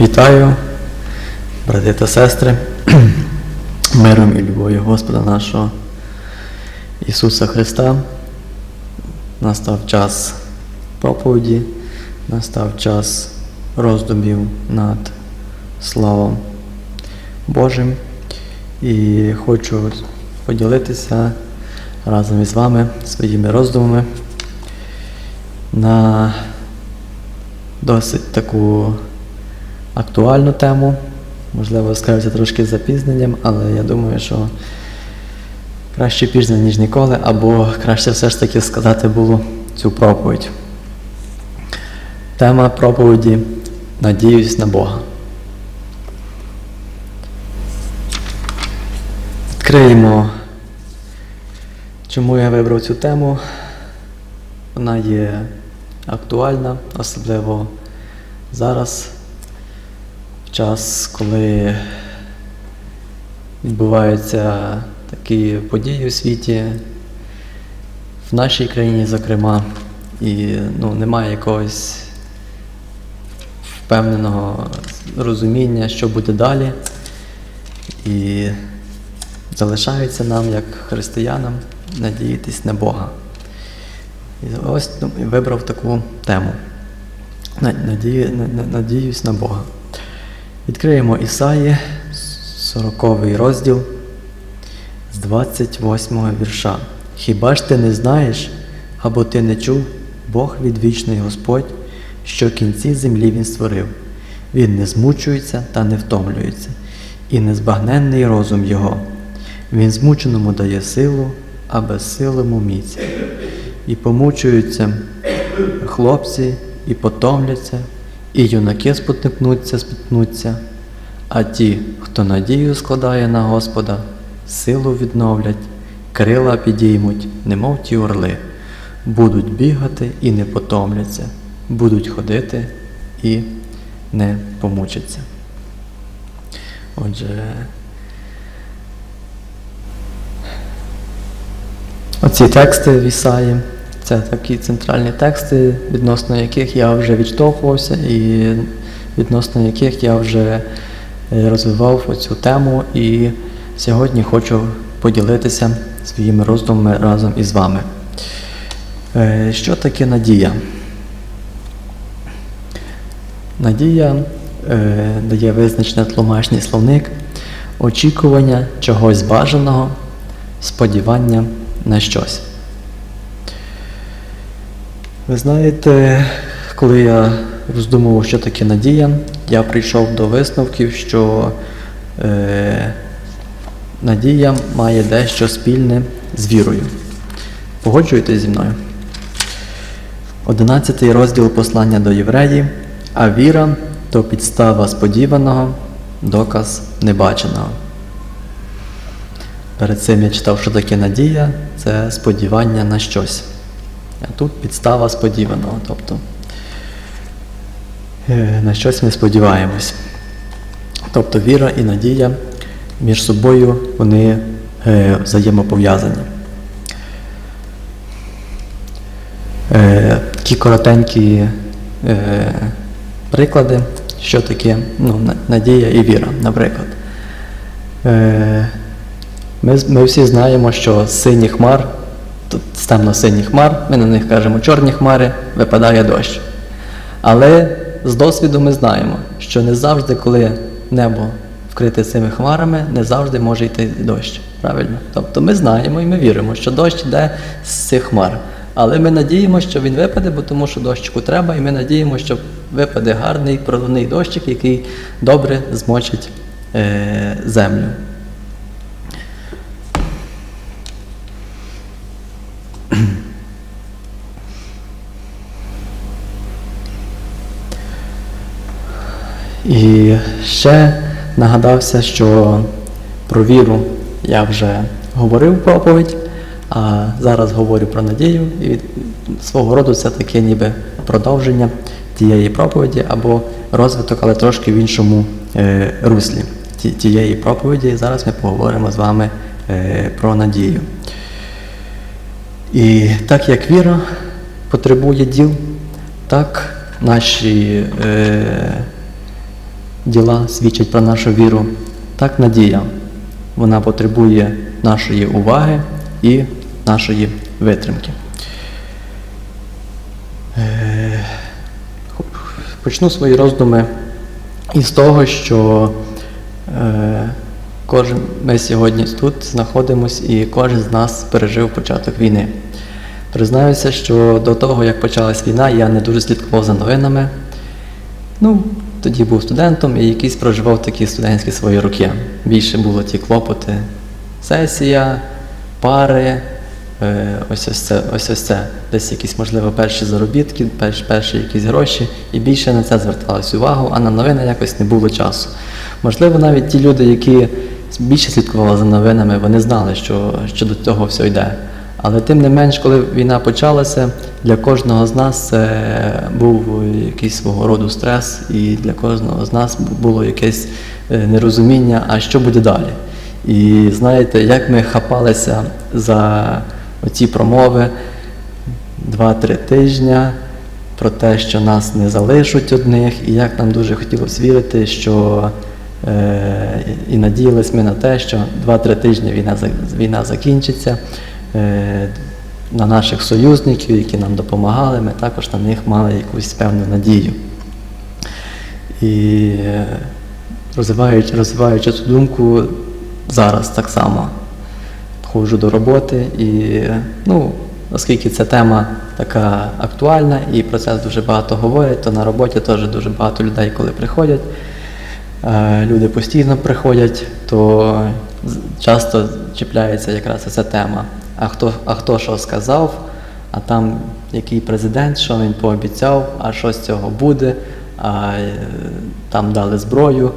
Вітаю, брати та сестри, миром і любов'ю Господа нашого Ісуса Христа. Настав час проповіді, настав час роздумів над Словом Божим. І хочу поділитися разом із вами своїми роздумами на досить таку актуальну тему. Можливо, скажуся трошки з запізненням, але я думаю, що краще пізно, ніж ніколи, або краще все ж таки сказати було цю проповідь. Тема проповіді Надіюсь на Бога. Відкриємо, чому я вибрав цю тему. Вона є актуальна, особливо зараз, в час, коли відбуваються такі події у світі, в нашій країні, зокрема, і ну, немає якогось впевненого розуміння, що буде далі. І залишається нам, як християнам, надіятись на Бога. І ось ну, вибрав таку тему. Надію, надіюсь на Бога. Відкриємо Ісаї, 40 розділ з 28 вірша. Хіба ж ти не знаєш, або ти не чув, Бог відвічний Господь, що кінці землі Він створив. Він не змучується та не втомлюється, і незбагненний розум Його. Він змученому дає силу, а безсилому міць. І помучуються хлопці, і потомляться, і юнаки спотикнуться, спіткнуться, а ті, хто надію складає на Господа, силу відновлять, крила підіймуть, немов ті орли, будуть бігати і не потомляться, будуть ходити і не помучаться. Отже, оці тексти в Ісаї. Це такі центральні тексти, відносно яких я вже відштовхувався і відносно яких я вже розвивав оцю тему. І сьогодні хочу поділитися своїми роздумами разом із вами. Що таке надія? Надія е, дає визначений тлумачний словник, очікування чогось бажаного, сподівання на щось. Ви знаєте, коли я роздумував, що таке надія, я прийшов до висновків, що е, надія має дещо спільне з вірою. Погоджуєтесь зі мною? Одинадцятий розділ послання до євреїв, а віра то підстава сподіваного, доказ небаченого. Перед цим я читав, що таке надія це сподівання на щось. Тут підстава сподіваного, тобто е, на щось ми сподіваємось. Тобто віра і надія між собою вони е, взаємопов'язані. Е, такі коротенькі приклади, що таке ну, надія і віра, наприклад. Ми, ми всі знаємо, що з синіх хмар Тут з темно-синіх хмар, ми на них кажемо чорні хмари, випадає дощ. Але з досвіду ми знаємо, що не завжди, коли небо вкрите цими хмарами, не завжди може йти дощ. Правильно? Тобто ми знаємо і ми віримо, що дощ йде з цих хмар. Але ми надіємося, що він випаде, бо тому що дощику треба, і ми надіємося, що випаде гарний проливний дощик, який добре змочить е- землю. І ще нагадався, що про віру я вже говорив проповідь, а зараз говорю про надію, і свого роду це таке ніби продовження тієї проповіді або розвиток, але трошки в іншому е, руслі тієї проповіді. І зараз ми поговоримо з вами е, про надію. І так як віра потребує діл, так наші. Е, діла свідчать про нашу віру, так надія. Вона потребує нашої уваги і нашої витримки. Е, Почну свої роздуми із того, що е, кожен, ми сьогодні тут знаходимося і кожен з нас пережив початок війни. Признаюся, що до того, як почалась війна, я не дуже слідкував за новинами. Ну, тоді був студентом і якийсь проживав такі студентські свої роки. Більше було ті клопоти. Сесія, пари, е, ось ось це, ось ось це. Десь якісь, можливо, перші заробітки, перші, перші якісь гроші, і більше на це зверталось увагу, а на новини якось не було часу. Можливо, навіть ті люди, які більше слідкували за новинами, вони знали, що, що до цього все йде. Але тим не менш, коли війна почалася, для кожного з нас це був якийсь свого роду стрес, і для кожного з нас було якесь е, нерозуміння, а що буде далі. І знаєте, як ми хапалися за оці промови два-три тижні про те, що нас не залишать одних, і як нам дуже хотілося вірити, що е, і надіялись ми на те, що два-три тижні війна, війна закінчиться. Е, на наших союзників, які нам допомагали, ми також на них мали якусь певну надію. І е, розвиваючи, розвиваючи цю думку, зараз так само ходжу до роботи і, ну, оскільки ця тема така актуальна і про це дуже багато говорять, то на роботі теж дуже багато людей, коли приходять, е, люди постійно приходять, то часто чіпляється якраз ця тема. А хто, а хто що сказав, а там який президент, що він пообіцяв, а що з цього буде, а е, там дали зброю,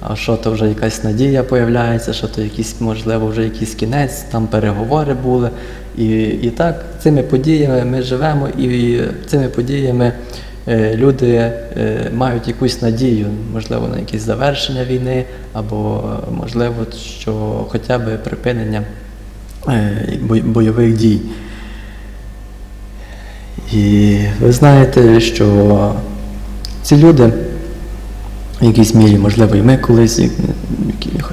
а що то вже якась надія появляється, що то якийсь, можливо, вже якийсь кінець, там переговори були. І, і так цими подіями ми живемо, і цими подіями е, люди е, мають якусь надію, можливо, на якесь завершення війни, або можливо, що хоча б припинення бойових дій. І ви знаєте, що ці люди в якійсь мірі, можливо, і ми колись,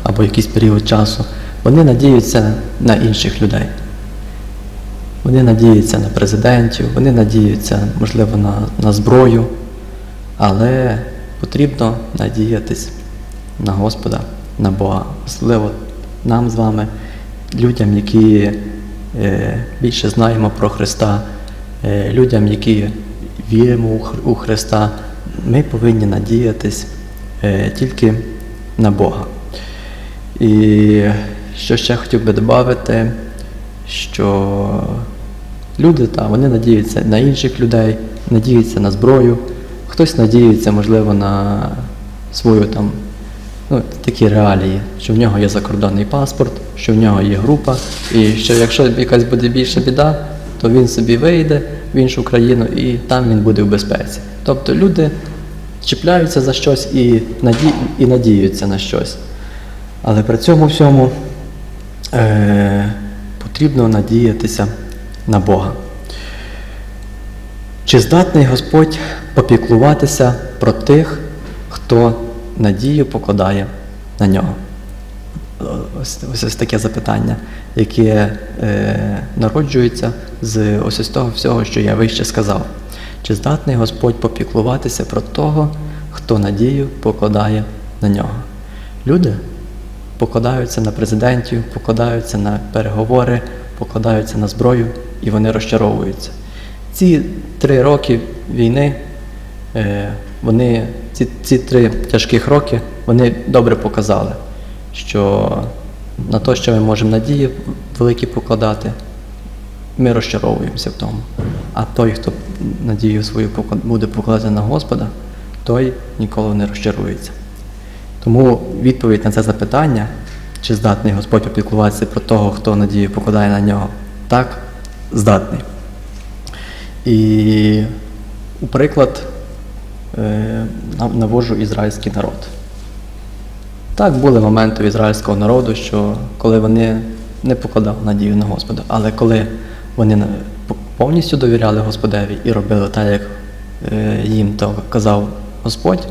або якийсь період часу, вони надіються на інших людей. Вони надіються на президентів, вони надіються, можливо, на, на зброю, але потрібно надіятись на Господа, на Бога. Особливо нам з вами, людям, які е, більше знаємо про Христа, е, людям, які віримо у Христа, ми повинні надіятись е, тільки на Бога. І що ще хотів би додати, що люди та, вони надіються на інших людей, надіються на зброю, хтось надіється, можливо, на свою там, ну, такі реалії, що в нього є закордонний паспорт, що в нього є група, і що якщо якась буде більша біда, то він собі вийде в іншу країну і там він буде в безпеці. Тобто люди чіпляються за щось і, наді... і надіються на щось. Але при цьому всьому е, потрібно надіятися на Бога. Чи здатний Господь попіклуватися про тих, хто надію покладає на нього? Ось, ось, ось таке запитання, яке е, народжується з ось ось того всього, що я вище сказав. Чи здатний Господь попіклуватися про того, хто надію покладає на нього? Люди покладаються на президентів, покладаються на переговори, покладаються на зброю, і вони розчаровуються. Ці три роки війни, е, вони, ці, ці три тяжких роки, вони добре показали, що на те, що ми можемо надії великі покладати, ми розчаровуємося в тому. А той, хто надію свою буде покладати на Господа, той ніколи не розчарується. Тому відповідь на це запитання, чи здатний Господь опікуватися про того, хто надію покладає на нього, так, здатний. І у приклад е, нав- наводжу ізраїльський народ. Так, були моменти у ізраїльського народу, що коли вони не покладали надію на Господа, але коли вони повністю довіряли Господеві і робили так, як е, їм то казав Господь,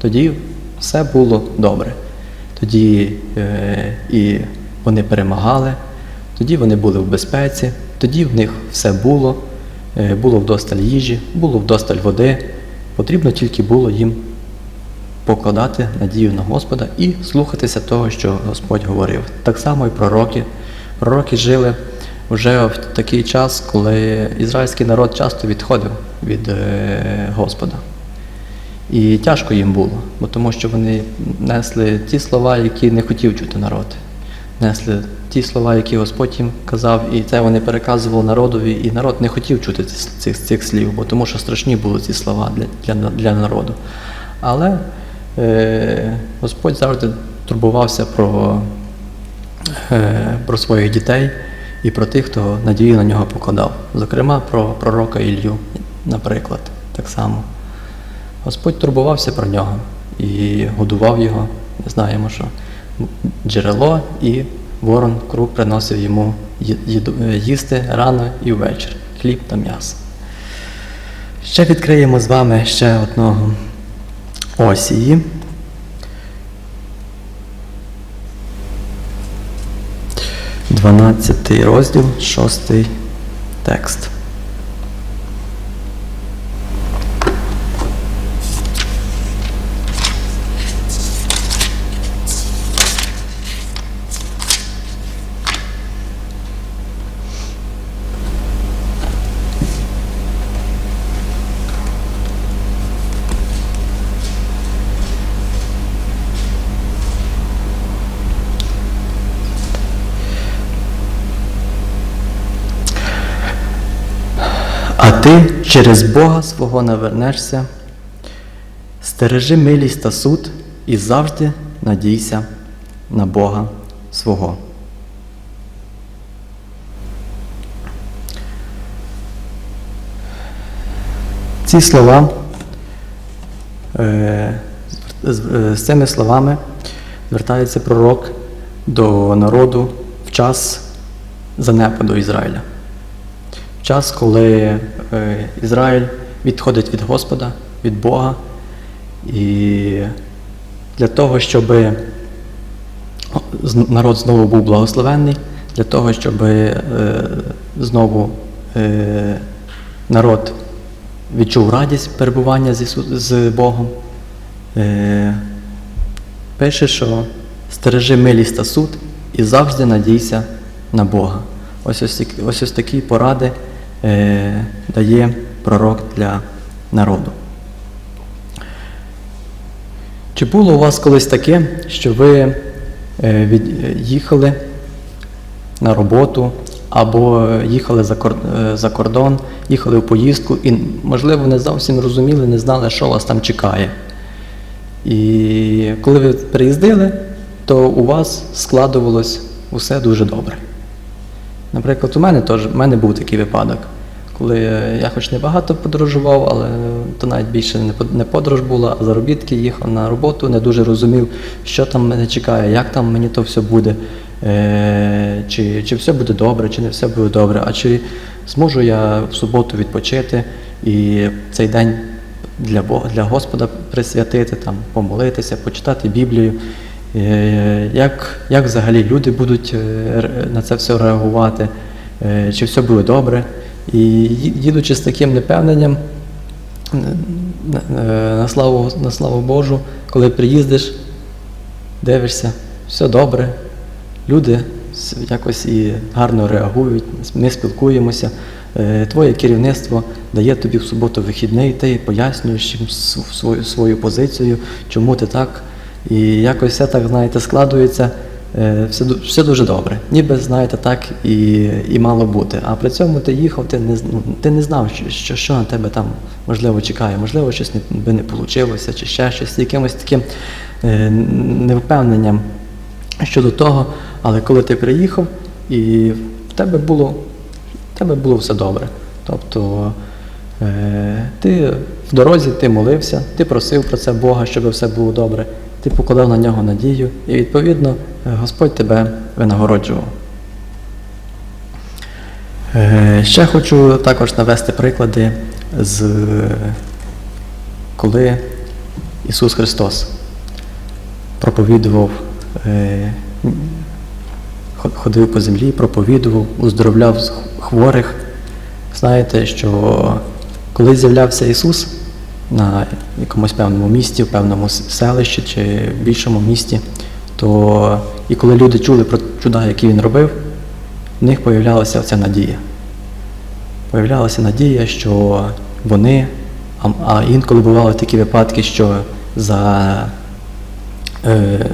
тоді все було добре. Тоді е, і вони перемагали, тоді вони були в безпеці, тоді в них все було, було вдосталь їжі, було вдосталь води. Потрібно тільки було їм покладати надію на Господа і слухатися того, що Господь говорив. Так само і пророки. Пророки жили вже в такий час, коли ізраїльський народ часто відходив від е, Господа. І тяжко їм було, тому що вони несли ті слова, які не хотів чути народ. Несли ті слова, які Господь їм казав, і це вони переказували народові, і народ не хотів чути цих, цих слів, бо тому що страшні були ці слова для, для, для народу. Але е, Господь завжди турбувався про, е, про своїх дітей і про тих, хто надію на нього покладав. Зокрема, про пророка Ілью, наприклад, так само. Господь турбувався про нього і годував його. Знаємо, що джерело і ворон круг приносив йому е, їсти рано і ввечір, хліб та м'ясо. Ще відкриємо з вами ще одного осії. Дванадцятий розділ, шостий текст. Через Бога свого навернешся, стережи милість та суд і завжди надійся на Бога свого. Ці слова, е, з, з- цими словами звертається пророк до народу в час занепаду Ізраїля. В час, коли е, Ізраїль відходить від Господа, від Бога, і для того, щоб народ знову був благословенний, для того, щоб е, знову е, народ відчув радість перебування з, Богом, е, пише, що стережи милість та суд і завжди надійся на Бога. Ось ось, ось, ось такі поради е, дає пророк для народу. Чи було у вас колись таке, що ви е, е, їхали на роботу або їхали е, за кордон, їхали в поїздку і, можливо, не зовсім розуміли, не знали, що вас там чекає. І коли ви приїздили, то у вас складувалось усе дуже добре. Наприклад, у мене теж у мене був такий випадок, коли е, я хоч не багато подорожував, але то навіть більше не подорож була, а заробітки їхав на роботу, не дуже розумів, що там мене чекає, як там мені то все буде, е, чи, чи все буде добре, чи не все буде добре, а чи зможу я в суботу відпочити і цей день для Бога, для Господа присвятити, там, помолитися, почитати Біблію. Е, Як, як взагалі люди будуть е, на це все реагувати, Е, чи все буде добре. І їдучи з таким непевненням, на, славу, на славу Божу, коли приїздиш, дивишся, все добре, люди якось і гарно реагують, ми спілкуємося. Твоє керівництво дає тобі в суботу вихідний, ти пояснюєш їм свою, свою позицію, чому ти так. І якось все так, знаєте, складується, е, все, все дуже добре. Ніби, знаєте, так і, і мало бути. А при цьому ти їхав, ти не, ну, ти не знав, що, що, на тебе там можливо чекає, можливо, щось би не вийшло, чи ще щось, якимось таким е, невпевненням щодо того, але коли ти приїхав, і в тебе було, в тебе було все добре. Тобто е, ти в дорозі ти молився, ти просив про це Бога, щоб все було добре, ти покладав на нього надію, і відповідно Господь тебе винагороджував. Е, Ще хочу також навести приклади з коли Ісус Христос проповідував, е, ходив по землі, проповідував, уздоровляв хворих. Знаєте, що коли з'являвся Ісус на якомусь певному місті, в певному селищі чи в більшому місті, то і коли люди чули про чуда, які він робив, в них появлялася ця надія. Появлялася надія, що вони, а, інколи бували такі випадки, що за е,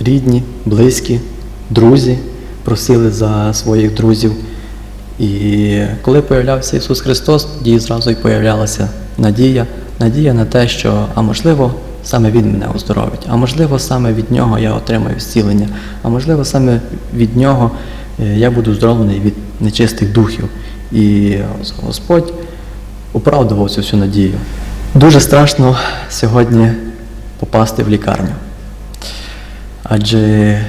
рідні, близькі, друзі просили за своїх друзів. І коли появлявся Ісус Христос, тоді зразу і появлялася надія, надія на те, що, а можливо, саме Він мене оздоровить, а можливо, саме від Нього я отримаю зцілення, а можливо, саме від Нього е, я буду оздоровлений від нечистих духів. І Господь оправдував цю всю надію. Дуже страшно сьогодні попасти в лікарню. Адже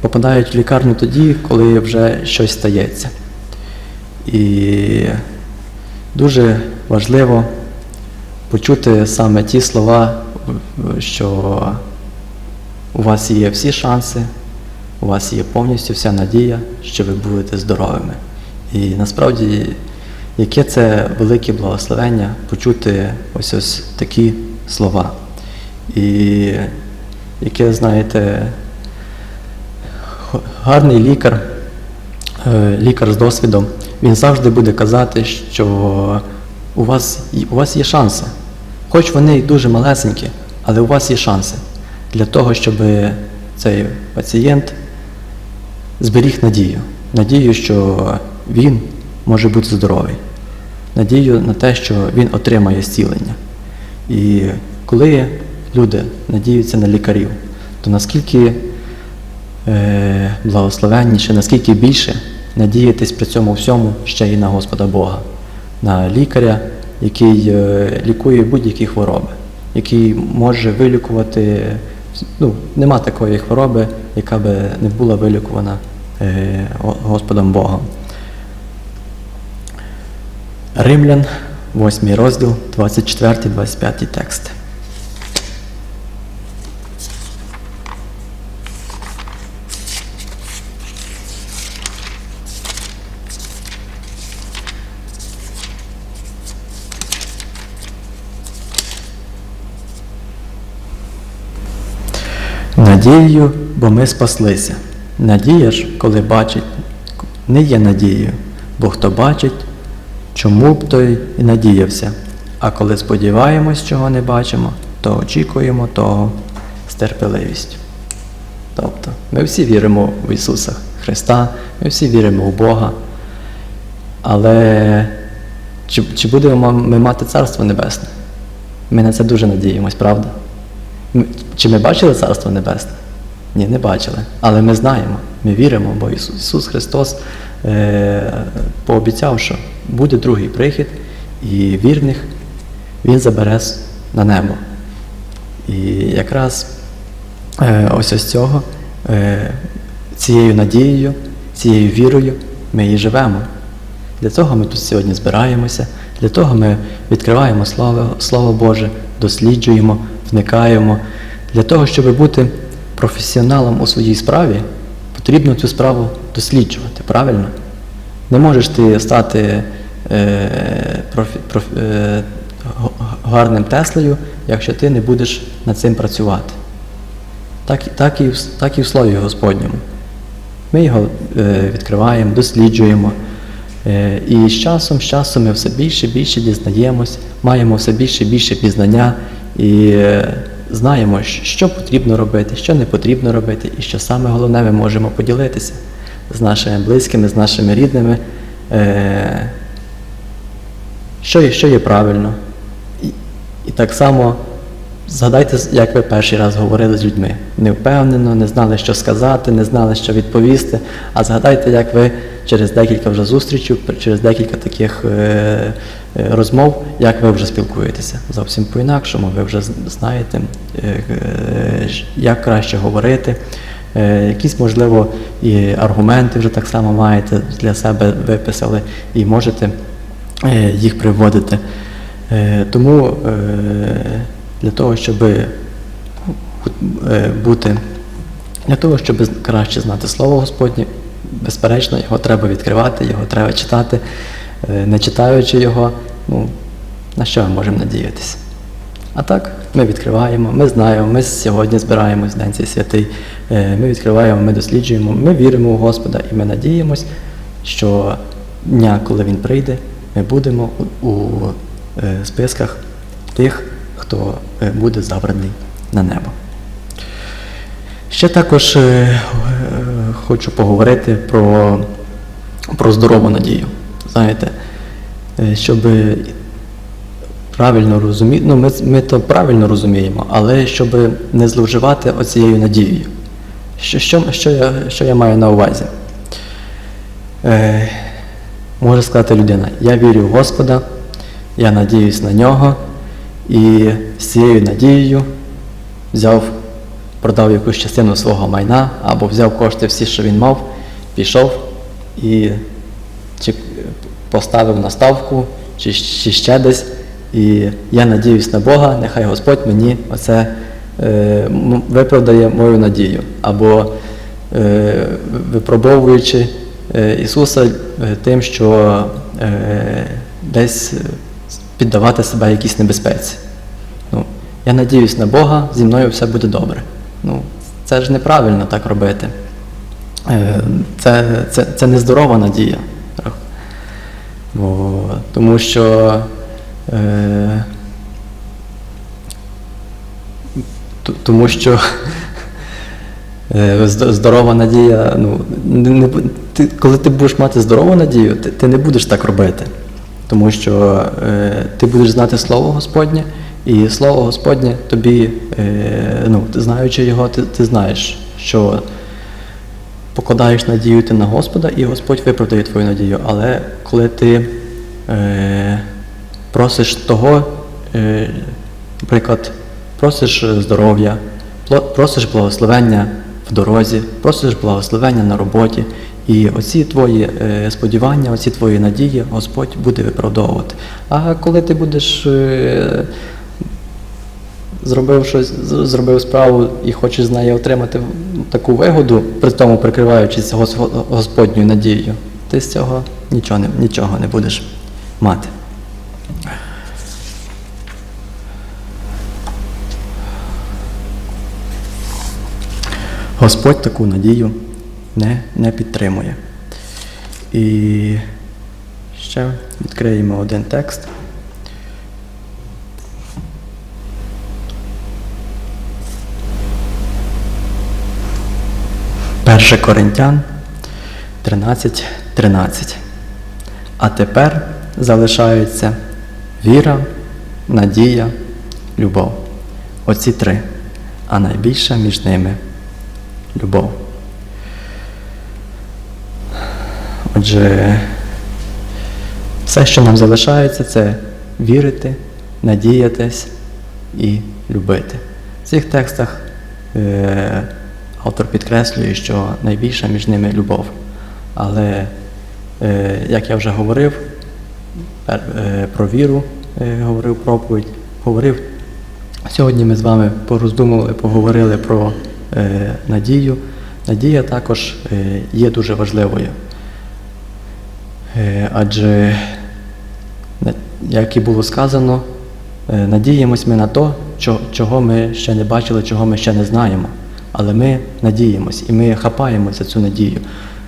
попадають в лікарню тоді, коли вже щось стається. І дуже важливо почути саме ті слова, що у вас є всі шанси, у вас є повністю вся надія, що ви будете здоровими. І насправді, яке це велике благословення почути ось ось такі слова. І яке, знаєте, гарний лікар, е, лікар з досвідом, він завжди буде казати, що у вас, у вас є шанси. Хоч вони й дуже малесенькі, але у вас є шанси для того, щоб цей пацієнт зберіг надію. Надію, що він може бути здоровий. Надію на те, що він отримає зцілення. І коли люди надіються на лікарів, то наскільки е, благословенніше, наскільки більше надіятись при цьому всьому ще й на Господа Бога, на лікаря, який е, лікує будь-які хвороби, який може вилікувати. Ну, нема такої хвороби, яка би не була вилікувана е, Господом Богом. Римлян, 8 розділ, 24-25 текст. Надією, бо ми спаслися. Надія ж, коли бачить, не є надією, бо хто бачить, чому б той і надіявся. А коли сподіваємось, чого не бачимо, то очікуємо того з терпеливістю. Тобто, ми всі віримо в Ісуса Христа, ми всі віримо в Бога. Але чи, чи будемо ми мати Царство Небесне? Ми на це дуже надіємось, правда? Чи ми бачили Царство Небесне? Ні, не бачили. Але ми знаємо, ми віримо, бо Ісус, Христос е, пообіцяв, що буде другий прихід, і вірних Він забере на небо. І якраз е, ось ось цього, е, цією надією, цією вірою ми і живемо. Для того ми тут сьогодні збираємося, для того ми відкриваємо Слово, Слово Боже, досліджуємо, вникаємо. Для того, щоб бути професіоналом у своїй справі, потрібно цю справу досліджувати, правильно? Не можеш ти стати е, профі, проф, е, гарним Теслею, якщо ти не будеш над цим працювати. Так, так, і, так і в Слові Господньому. Ми його е, відкриваємо, досліджуємо. Е, і з часом, з часом ми все більше і більше дізнаємось, маємо все більше і більше пізнання і е, знаємо, що потрібно робити, що не потрібно робити, і що саме головне ми можемо поділитися з нашими близькими, з нашими рідними, е, що, є, що є правильно. І, і так само згадайте, як ви перший раз говорили з людьми. Невпевнено, не знали, що сказати, не знали, що відповісти. А згадайте, як ви через декілька вже зустрічей, через декілька таких е, е, розмов, як ви вже спілкуєтеся. Зовсім по-інакшому, ви вже знаєте, е, як краще говорити. Якісь, можливо, і аргументи вже так само маєте для себе виписали і можете їх приводити. Тому для того, щоб е, бути. Для того, щоб краще знати Слово Господнє, безперечно, його треба відкривати, його треба читати. Е, Не читаючи його, ну, на що ми можемо надіятися? А так, ми відкриваємо, ми знаємо, ми сьогодні збираємось в День цей святий, е, ми відкриваємо, ми досліджуємо, ми віримо в Господа і ми надіємось, що дня, коли Він прийде, ми будемо у, списках тих, хто е, буде забраний на небо. Ще також е, е, хочу поговорити про, про здорову надію. Знаєте, щоб правильно розуміти, ну ми, ми то правильно розуміємо, але щоб не зловживати оцією надією. Що, що, що, я, що я маю на увазі? Е, може сказати людина, я вірю в Господа, я надіюсь на нього, і з цією надією взяв, продав якусь частину свого майна або взяв кошти всі, що він мав, пішов і чи поставив на ставку, чи, чи ще десь. І я надіюсь на Бога, нехай Господь мені оце е, виправдає мою надію. Або е, випробовуючи е, Ісуса е, тим, що е, десь піддавати себе якійсь небезпеці. Ну, я надіюсь на Бога, зі мною все буде добре. Ну, це ж неправильно так робити. Е, Це, це, це нездорова надія. Бо, тому що е, тому що е, здорова надія, ну, не, не, ти, коли ти будеш мати здорову надію, ти, ти не будеш так робити. Тому що е, ти будеш знати Слово Господнє, і Слово Господнє тобі, е, ну, знаючи його, ти, ти знаєш, що покладаєш надію ти на Господа, і Господь виправдає твою надію. Але коли ти е, просиш того, е, наприклад, просиш здоров'я, просиш благословення в дорозі, просиш благословення на роботі, і оці твої е, сподівання, оці твої надії Господь буде виправдовувати. А коли ти будеш е, зробив щось, зробив справу і хочеш з неї отримати таку вигоду, при тому прикриваючись Гос- Господньою надією, ти з цього нічого не, нічого не будеш мати. Господь таку надію не, не підтримує. І ще відкриємо один текст. Перше Коринтян 13, 13. А тепер залишаються віра, надія, любов. Оці три. А найбільша між ними любов. Отже, все, що нам залишається, це вірити, надіятись і любити. В цих текстах е, автор підкреслює, що найбільша між ними любов. Але, е, як я вже говорив, пер- е, про віру е, говорив проповідь, говорив. Сьогодні ми з вами пороздумували, поговорили про е, надію. Надія також е, є дуже важливою. Е, адже, як і було сказано, е, надіємось ми на то, чого ми ще не бачили, чого ми ще не знаємо. Але ми надіємось і ми хапаємося цю надію.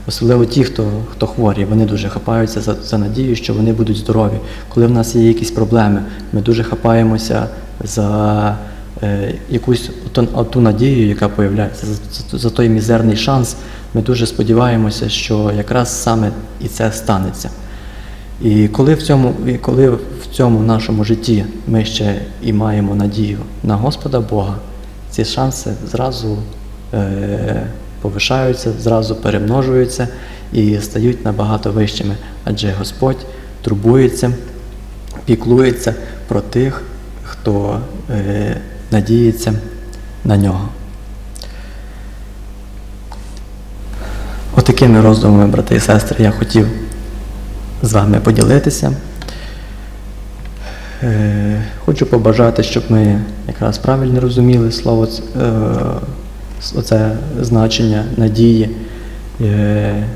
Особливо ті, хто, хто хворі, вони дуже хапаються за, за надію, що вони будуть здорові. Коли в нас є якісь проблеми, ми дуже хапаємося за е, якусь ту, надію, яка появляється, за, за, за той мізерний шанс. Ми дуже сподіваємося, що якраз саме і це станеться. І коли в цьому, коли в цьому нашому житті ми ще і маємо надію на Господа Бога, ці шанси зразу е, повишаються, зразу перемножуються і стають набагато вищими, адже Господь турбується, піклується про тих, хто е, надіється на нього. Отакими роздумами, брати і сестри, я хотів з вами поділитися. Е, Хочу побажати, щоб ми якраз правильно розуміли слово е, оце значення надії. Е,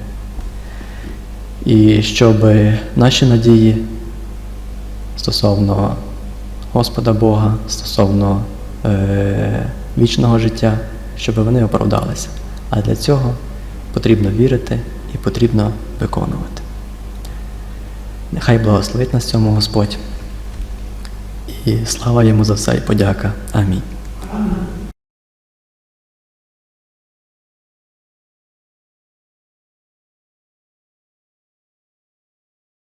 І щоб наші надії стосовно Господа Бога, стосовно вічного життя, щоб вони оправдалися. А для цього потрібно вірити і потрібно виконувати. Нехай благословить нас цьому Господь. І слава йому за все і подяка. Амінь.